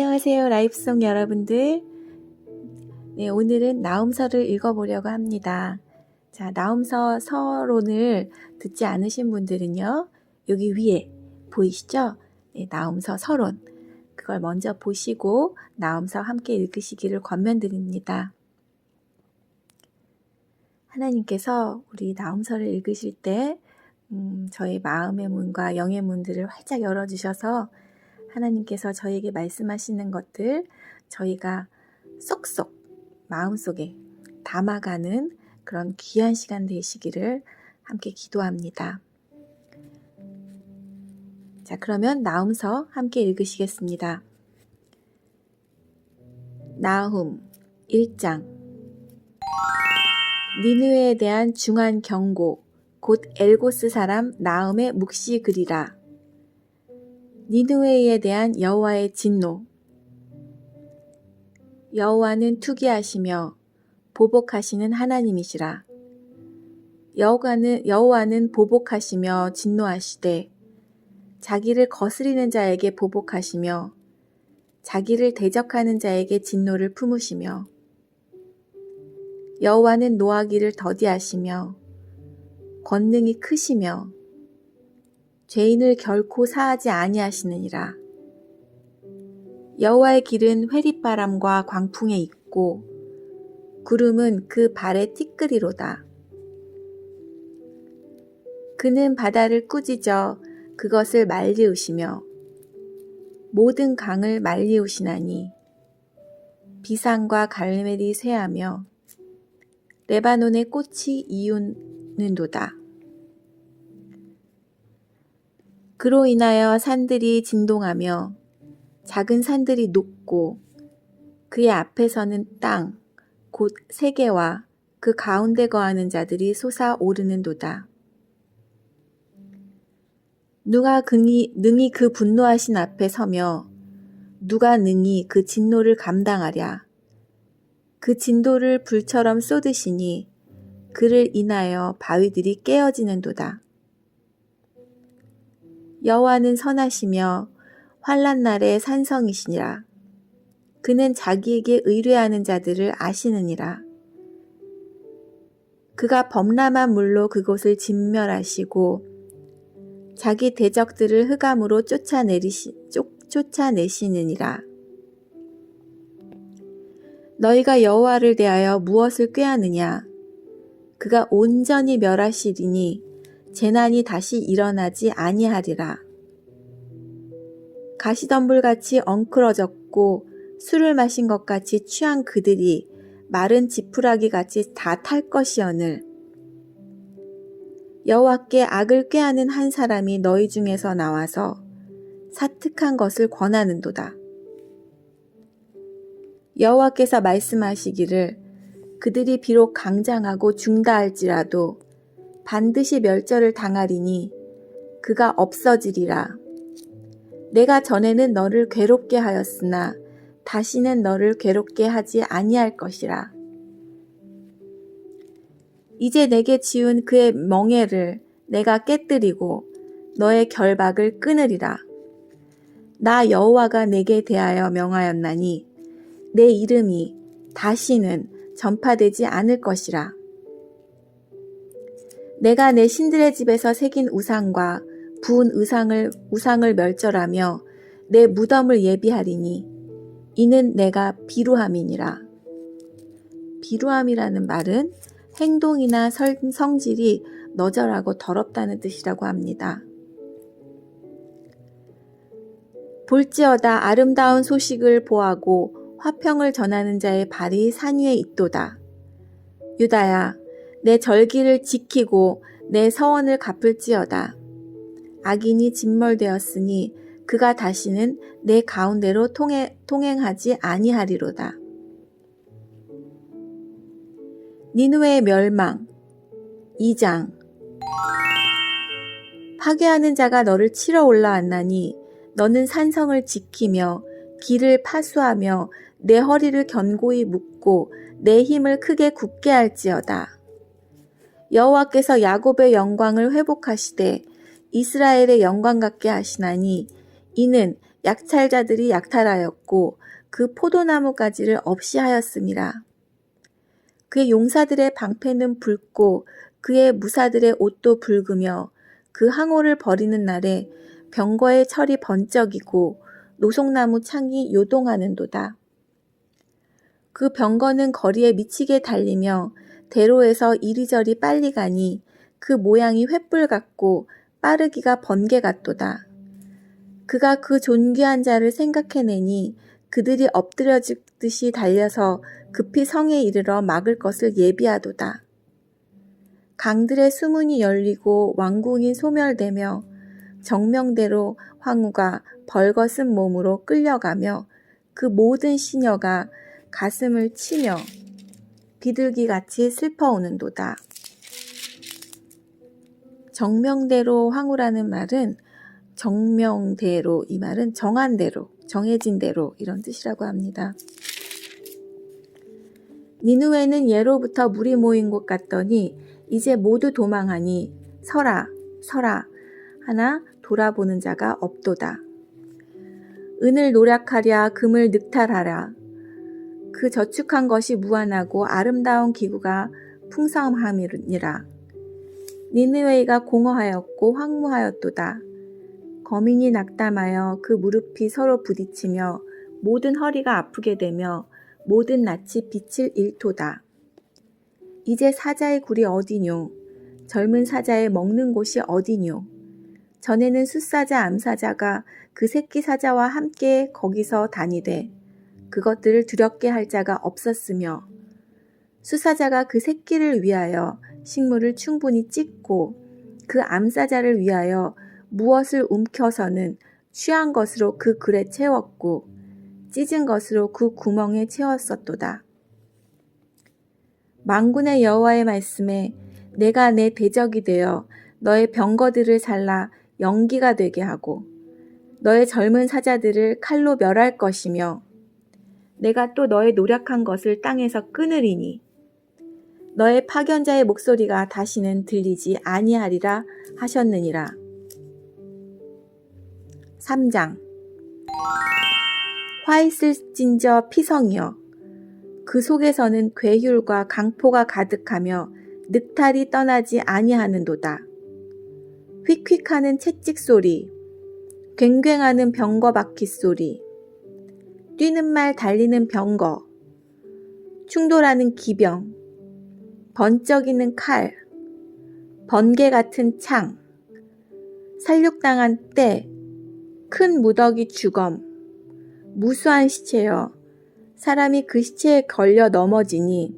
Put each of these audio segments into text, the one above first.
안녕하세요, 라이프송 여러분들. 네, 오늘은 나움서를 읽어보려고 합니다. 자, 나움서 서론을 듣지 않으신 분들은요, 여기 위에 보이시죠? 네, 나움서 서론. 그걸 먼저 보시고 나움서 함께 읽으시기를 권면드립니다. 하나님께서 우리 나움서를 읽으실 때, 음, 저희 마음의 문과 영의 문들을 활짝 열어주셔서 하나님께서 저에게 말씀하시는 것들 저희가 쏙쏙 마음속에 담아가는 그런 귀한 시간 되시기를 함께 기도합니다. 자, 그러면 나움서 함께 읽으시겠습니다. 나훔 1장 니느웨에 대한 중한 경고 곧 엘고스 사람 나움의 묵시 글이라 니느웨에 대한 여호와의 진노. 여호와는 투기하시며 보복하시는 하나님이시라. 여호와는 여호와는 보복하시며 진노하시되 자기를 거스리는 자에게 보복하시며 자기를 대적하는 자에게 진노를 품으시며 여호와는 노하기를 더디하시며 권능이 크시며 죄인을 결코 사하지 아니하시느니라. 여호와의 길은 회리바람과 광풍에 있고 구름은 그 발의 티끌이로다. 그는 바다를 꾸짖어 그것을 말리우시며 모든 강을 말리우시나니 비산과 갈멜이 쇠하며 레바논의 꽃이 이웃는도다. 그로 인하여 산들이 진동하며 작은 산들이 녹고 그의 앞에서는 땅, 곧 세계와 그 가운데 거하는 자들이 솟아오르는 도다. 누가 능히, 능히 그 분노하신 앞에 서며 누가 능히 그 진노를 감당하랴. 그 진도를 불처럼 쏟으시니 그를 인하여 바위들이 깨어지는 도다. 여호와는 선하시며 환란 날에 산성이시니라. 그는 자기에게 의뢰하는 자들을 아시느니라. 그가 범람한 물로 그곳을 진멸하시고 자기 대적들을 흑암으로 쫓아내리시, 쫓, 쫓아내시느니라. 너희가 여호와를 대하여 무엇을 꾀하느냐? 그가 온전히 멸하시리니 재난이 다시 일어나지 아니하리라. 가시덤불같이 엉클어졌고 술을 마신 것 같이 취한 그들이 마른 지푸라기 같이 다 탈 것이오늘 여호와께 악을 꾀하는 한 사람이 너희 중에서 나와서 사특한 것을 권하는도다. 여호와께서 말씀하시기를 그들이 비록 강장하고 중다할지라도 반드시 멸절을 당하리니 그가 없어지리라. 내가 전에는 너를 괴롭게 하였으나 다시는 너를 괴롭게 하지 아니할 것이라. 이제 내게 지운 그의 멍에를 내가 깨뜨리고 너의 결박을 끊으리라. 나 여호와가 내게 대하여 명하였나니 내 이름이 다시는 전파되지 않을 것이라. 내가 내 신들의 집에서 새긴 우상과 부은 의상을 우상을 멸절하며 내 무덤을 예비하리니 이는 내가 비루함이니라. 비루함이라는 말은 행동이나 성질이 너절하고 더럽다는 뜻이라고 합니다. 볼지어다 아름다운 소식을 보하고 화평을 전하는 자의 발이 산 위에 있도다. 유다야, 내 절기를 지키고 내 서원을 갚을지어다. 악인이 진멸되었으니 그가 다시는 내 가운데로 통해, 통행하지 아니하리로다. 니누의 멸망 2장 파괴하는 자가 너를 치러 올라왔나니 너는 산성을 지키며 길을 파수하며 내 허리를 견고히 묶고 내 힘을 크게 굳게 할지어다. 여호와께서 야곱의 영광을 회복하시되 이스라엘의 영광 같게 하시나니 이는 약찰자들이 약탈하였고 그 포도나무 가지를 없이 하였음이라. 그의 용사들의 방패는 붉고 그의 무사들의 옷도 붉으며 그 항오를 버리는 날에 병거의 철이 번쩍이고 노송나무 창이 요동하는도다. 그 병거는 거리에 미치게 달리며 대로에서 이리저리 빨리 가니 그 모양이 횃불 같고 빠르기가 번개 같도다. 그가 그 존귀한 자를 생각해내니 그들이 엎드려지듯이 달려서 급히 성에 이르러 막을 것을 예비하도다. 강들의 수문이 열리고 왕궁이 소멸되며 정명대로 황후가 벌거슨 몸으로 끌려가며 그 모든 시녀가 가슴을 치며 비둘기같이 슬퍼오는도다. 정명대로 황후라는 말은 정명대로 이 말은 정한 대로 정해진 대로 이런 뜻이라고 합니다. 니누에는 예로부터 물이 모인 곳 같더니 이제 모두 도망하니 서라 서라 하나 돌아보는 자가 없도다. 은을 노력하랴 금을 늑탈하랴 그 저축한 것이 무한하고 아름다운 기구가 풍성함이니라. 니느웨이가 공허하였고 황무하였도다. 거민이 낙담하여 그 무릎이 서로 부딪히며 모든 허리가 아프게 되며 모든 낯이 빛을 잃도다. 이제 사자의 굴이 어디뇨? 젊은 사자의 먹는 곳이 어디뇨? 전에는 숫사자 암사자가 그 새끼 사자와 함께 거기서 다니되 그것들을 두렵게 할 자가 없었으며 수사자가 그 새끼를 위하여 식물을 충분히 찢고 그 암사자를 위하여 무엇을 움켜서는 취한 것으로 그 글에 채웠고 찢은 것으로 그 구멍에 채웠었도다. 망군의 여호와의 말씀에 내가 내 대적이 되어 너의 병거들을 살라 연기가 되게 하고 너의 젊은 사자들을 칼로 멸할 것이며 내가 또 너의 노력한 것을 땅에서 끊으리니 너의 파견자의 목소리가 다시는 들리지 아니하리라 하셨느니라. 3장 화이슬진저 피성이여 그 속에서는 괴휼과 강포가 가득하며 늑탈이 떠나지 아니하는도다. 휙휙하는 채찍 소리, 괭괭하는 병거 바퀴 소리, 뛰는 말 달리는 병거, 충돌하는 기병, 번쩍이는 칼, 번개 같은 창, 살육당한 때, 큰 무더기 주검, 무수한 시체여, 사람이 그 시체에 걸려 넘어지니,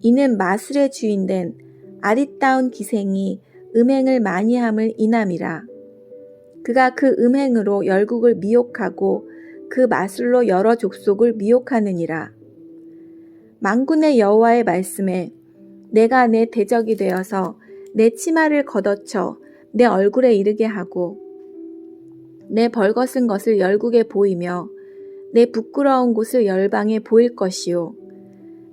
이는 마술의 주인된 아리따운 기생이 음행을 많이 함을 인함이라. 그가 그 음행으로 열국을 미혹하고 그 마술로 여러 족속을 미혹하느니라. 망군의 여호와의 말씀에 내가 내 대적이 되어서 내 치마를 걷어쳐 내 얼굴에 이르게 하고 내 벌거쓴 것을 열국에 보이며 내 부끄러운 곳을 열방에 보일 것이요.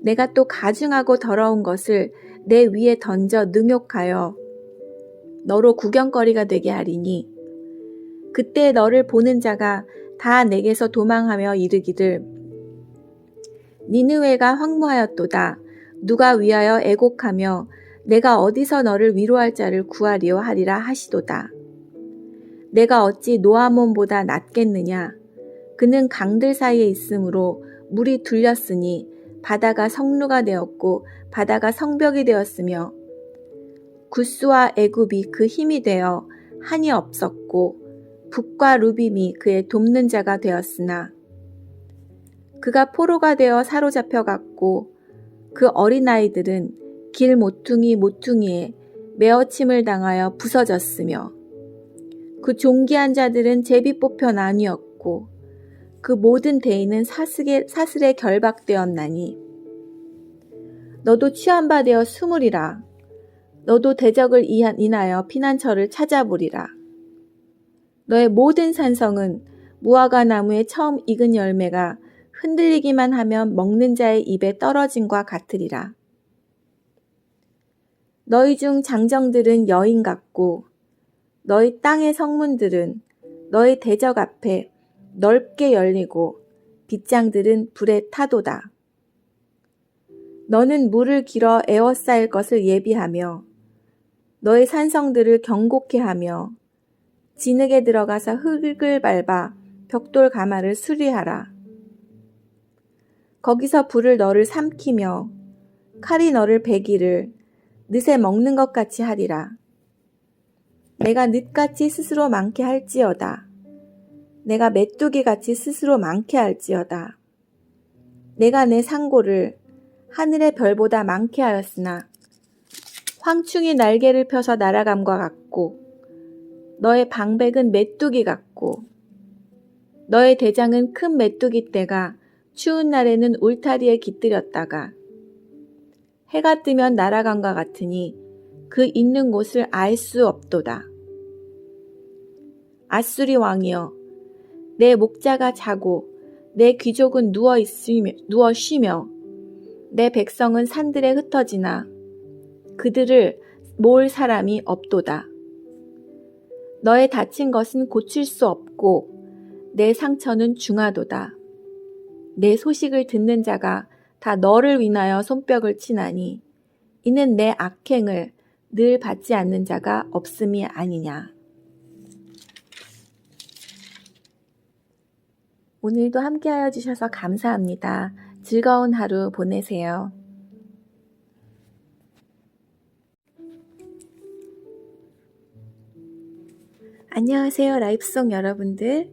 내가 또 가증하고 더러운 것을 내 위에 던져 능욕하여 너로 구경거리가 되게 하리니 그때 너를 보는 자가 다 내게서 도망하며 이르기를 니느웨가 황무하였도다. 누가 위하여 애곡하며 내가 어디서 너를 위로할 자를 구하리오 하리라 하시도다. 내가 어찌 노아몬보다 낫겠느냐? 그는 강들 사이에 있으므로 물이 둘렸으니 바다가 성루가 되었고 바다가 성벽이 되었으며 구스와 애굽이 그 힘이 되어 한이 없었고 북과 루빔이 그의 돕는 자가 되었으나 그가 포로가 되어 사로잡혀 갔고 그 어린아이들은 길 모퉁이 모퉁이에 메어침을 당하여 부서졌으며 그 종기한 자들은 제비 뽑혀 나뉘었고 그 모든 대인은 사슬에, 사슬에 결박되었나니 너도 취한 바 되어 숨으리라. 너도 대적을 인하여 피난처를 찾아보리라 너의 모든 산성은 무화과 나무의 처음 익은 열매가 흔들리기만 하면 먹는 자의 입에 떨어진과 같으리라. 너희 중 장정들은 여인 같고 너희 땅의 성문들은 너희 대적 앞에 넓게 열리고 빗장들은 불에 타도다. 너는 물을 길어 에워싸일 것을 예비하며 너의 산성들을 경곡케 하며 진흙에 들어가서 흙을 밟아 벽돌 가마를 수리하라. 거기서 불을 너를 삼키며 칼이 너를 베기를 늦에 먹는 것 같이 하리라. 내가 늦같이 스스로 많게 할지어다. 내가 메뚜기 같이 스스로 많게 할지어다. 내가 내 상고를 하늘의 별보다 많게 하였으나 황충이 날개를 펴서 날아감과 같고 너의 방백은 메뚜기 같고 너의 대장은 큰 메뚜기 떼가 추운 날에는 울타리에 깃들였다가 해가 뜨면 날아간과 같으니 그 있는 곳을 알 수 없도다. 아수리 왕이여, 내 목자가 자고 내 귀족은 누워 있으며 누워 쉬며 내 백성은 산들에 흩어지나 그들을 모을 사람이 없도다. 너의 다친 것은 고칠 수 없고 내 상처는 중하도다. 내 소식을 듣는 자가 다 너를 위하여 손뼉을 치나니 이는 내 악행을 늘 받지 않는 자가 없음이 아니냐. 오늘도 함께하여 주셔서 감사합니다. 즐거운 하루 보내세요. 안녕하세요, 라이프송 여러분들.